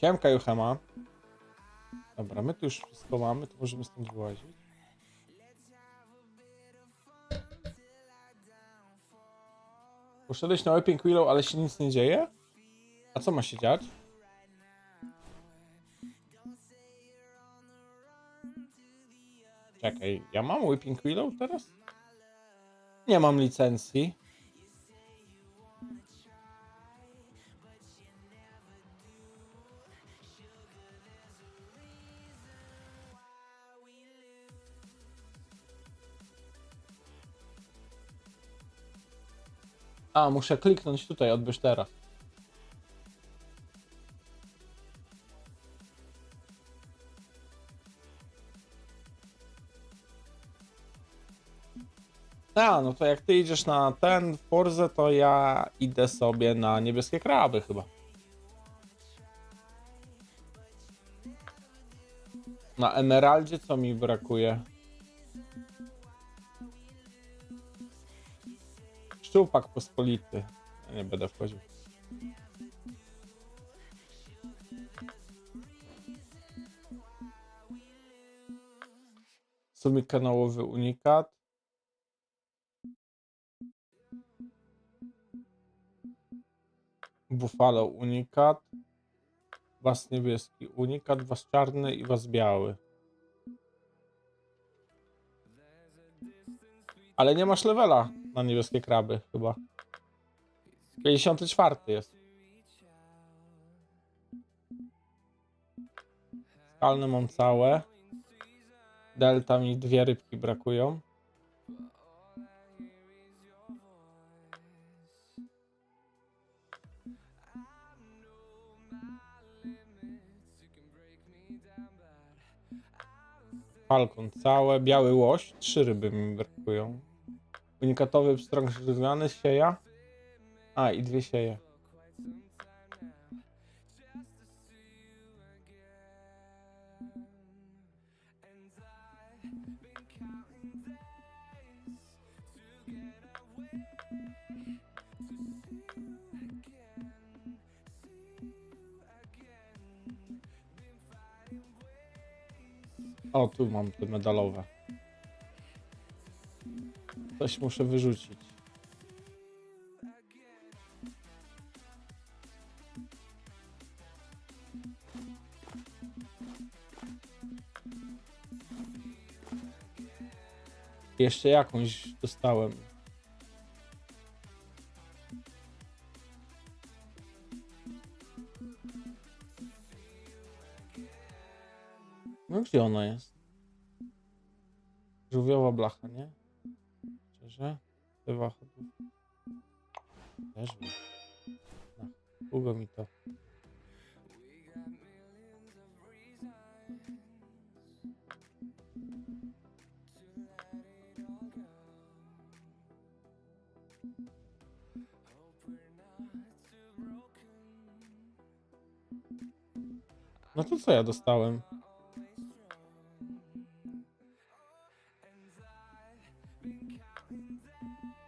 Siemka Juchema. Dobra, my tu już wszystko mamy, to możemy stąd wyłazić. Poszedłeś na Whipping Willow, ale się nic nie dzieje? A co ma się dziać? Czekaj, ja mam Whipping Willow teraz? Nie mam licencji. A, muszę kliknąć tutaj, odbierz teraz. A, no to jak ty idziesz na ten Forze, to ja idę sobie na niebieskie kraby chyba. Na Emeraldzie co mi brakuje? Szczupak pospolity. Ja nie będę wchodził. Sumie kanałowy unikat. Buffalo unikat. Was niebieski unikat, was czarny i was biały. Ale nie masz levela na niebieskie kraby chyba. 54 jest. Skalne mam całe. Delta mi dwie rybki brakują. Falcon całe, biały łoś, trzy ryby mi brakują. Unikatowy pstrąg zmiany sieja. A, i dwie sieje. O, tu mam te medalowe. Coś muszę wyrzucić. Jeszcze jakąś dostałem. No gdzie ona jest? Żółwiowa blacha, nie? Szczerze? Bywa chodów. Też mi. No, długo mi to. No to co ja dostałem? Thank you.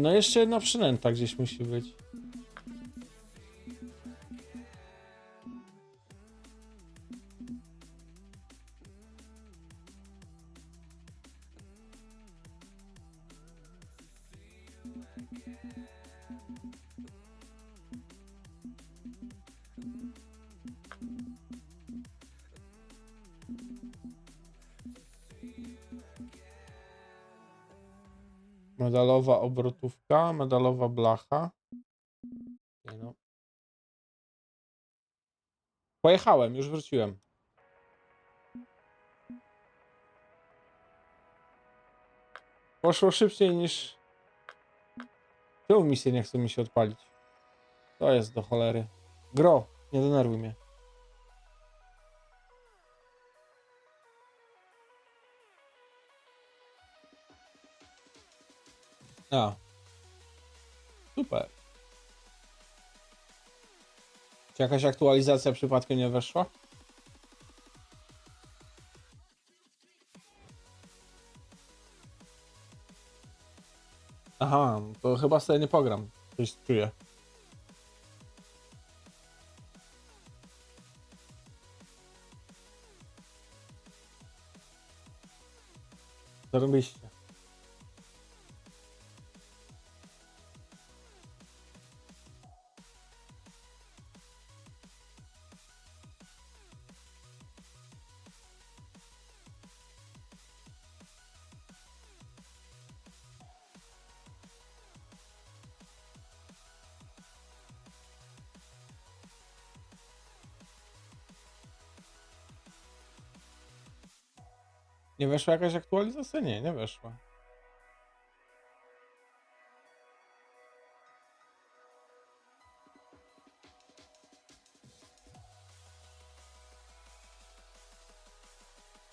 No jeszcze jedna przynęta gdzieś musi być. Medalowa obrotówka, medalowa blacha. Nie no. Pojechałem, już wróciłem. Poszło szybciej niż Czemu misje nie chce mi się odpalić? To jest do cholery. Gro, nie denerwuj mnie. A. Super. Czy jakaś aktualizacja przypadkiem nie weszła? Aha, to chyba sobie nie pogram. Coś czuję. Zarobiście. Nie weszła jakaś aktualizacja? Nie, nie weszła.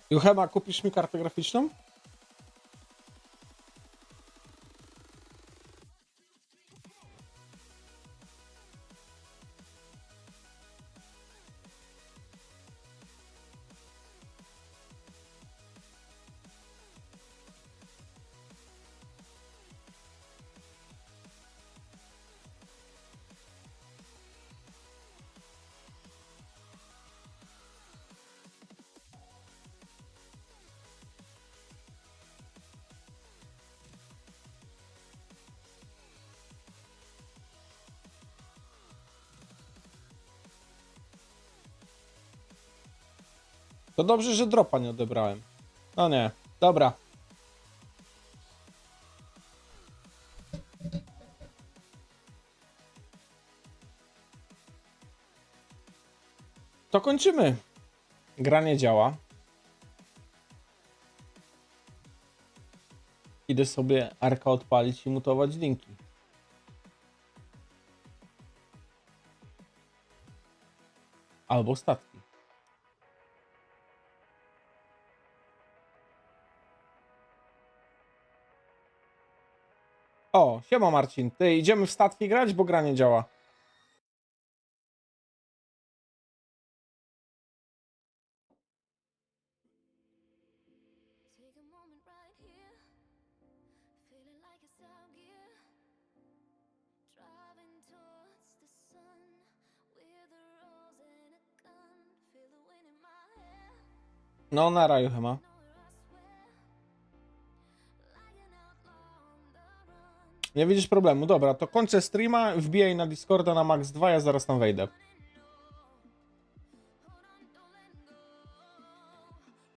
Juchema, kupisz mi kartę graficzną? To dobrze, że dropa nie odebrałem. No nie, dobra. To kończymy. Gra nie działa. Idę sobie Arka odpalić i mutować linki. Albo statki. O, siema Marcin. Ty, idziemy w statki grać, bo gra nie działa. Take a moment right Nie widzisz problemu. Dobra, to kończę streama, wbijaj na Discorda na Max 2, ja zaraz tam wejdę.